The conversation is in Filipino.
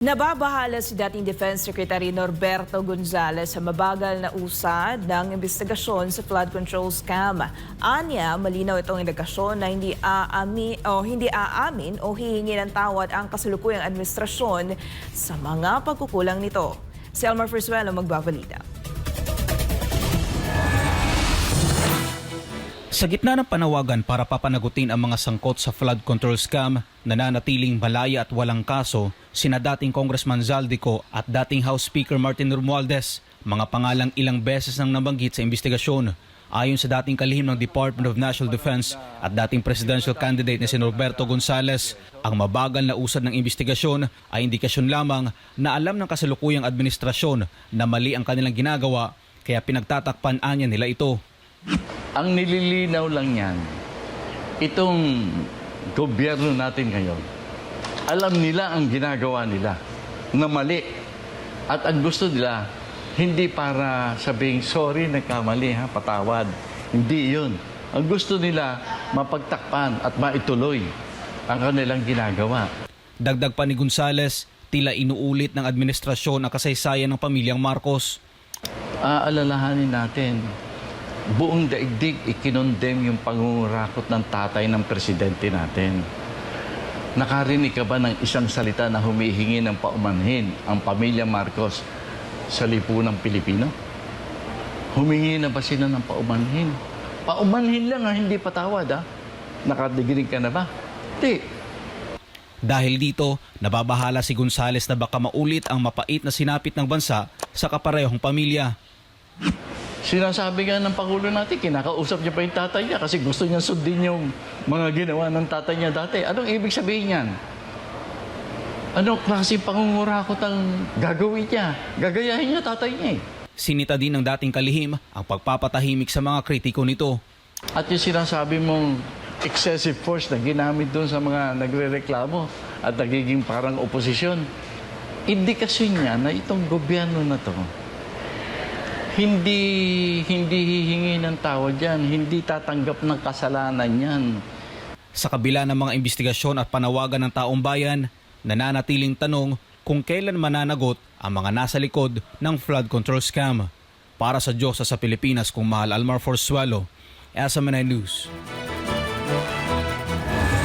Nababahala si dating Defense Secretary Norberto Gonzales sa mabagal na usad ng investigasyon sa flood control scam. Anya, malinaw itong indikasyon na hindi aami o hindi aamin o hihingi ng tawad ang kasalukuyang administrasyon sa mga pagkukulang nito. Si Elmer Fersuelo magbabalita. Sa gitna ng panawagan para papanagutin ang mga sangkot sa flood control scam, nananatiling malaya at walang kaso, sina dating Congressman Zaldico at dating House Speaker Martin Romualdez, mga pangalang ilang beses nang nabanggit sa investigasyon. Ayon sa dating kalihim ng Department of National Defense at dating presidential candidate na si Norberto Gonzales, ang mabagal na usad ng investigasyon ay indikasyon lamang na alam ng kasalukuyang administrasyon na mali ang kanilang ginagawa kaya pinagtatakpan anya nila ito. Ang nililinaw lang yan, itong gobyerno natin ngayon, alam nila ang ginagawa nila na mali. At ang gusto nila, hindi para sabing, sorry, nagkamali ha, patawad. Hindi yun. Ang gusto nila, mapagtakpan at maituloy ang kanilang ginagawa. Dagdag pa ni Gonzales, tila inuulit ng administrasyon ang kasaysayan ng pamilyang Marcos. Aalalahanin natin, buong daigdig ikinondem yung pangungurakot ng tatay ng presidente natin. Nakarinig ka ba ng isang salita na humihingi ng paumanhin ang pamilya Marcos sa lipunang Pilipino? Humingi na ba sila ng paumanhin? Paumanhin lang ha, hindi patawad ha. Nakadigirig ka na ba? Hindi. Dahil dito, nababahala si Gonzales na baka maulit ang mapait na sinapit ng bansa sa kaparehong pamilya. Sinasabi nga ng Pangulo natin, kinakausap niya pa yung tatay niya kasi gusto niya sundin yung mga ginawa ng tatay niya dati. Anong ibig sabihin niyan? Anong klase pangungurakot ang gagawin niya? Gagayahin niya tatay niya eh. Sinita din ng dating kalihim ang pagpapatahimik sa mga kritiko nito. At yung sinasabi mong excessive force na ginamit doon sa mga nagre-reklamo at nagiging parang oposisyon, indikasyon niya na itong gobyerno na to, hindi hindi hihingi ng tawad yan, hindi tatanggap ng kasalanan yan. Sa kabila ng mga investigasyon at panawagan ng taong bayan, nananatiling tanong kung kailan mananagot ang mga nasa likod ng flood control scam. Para sa Diyos sa Pilipinas kung mahal Almar Forsuelo, Asa News.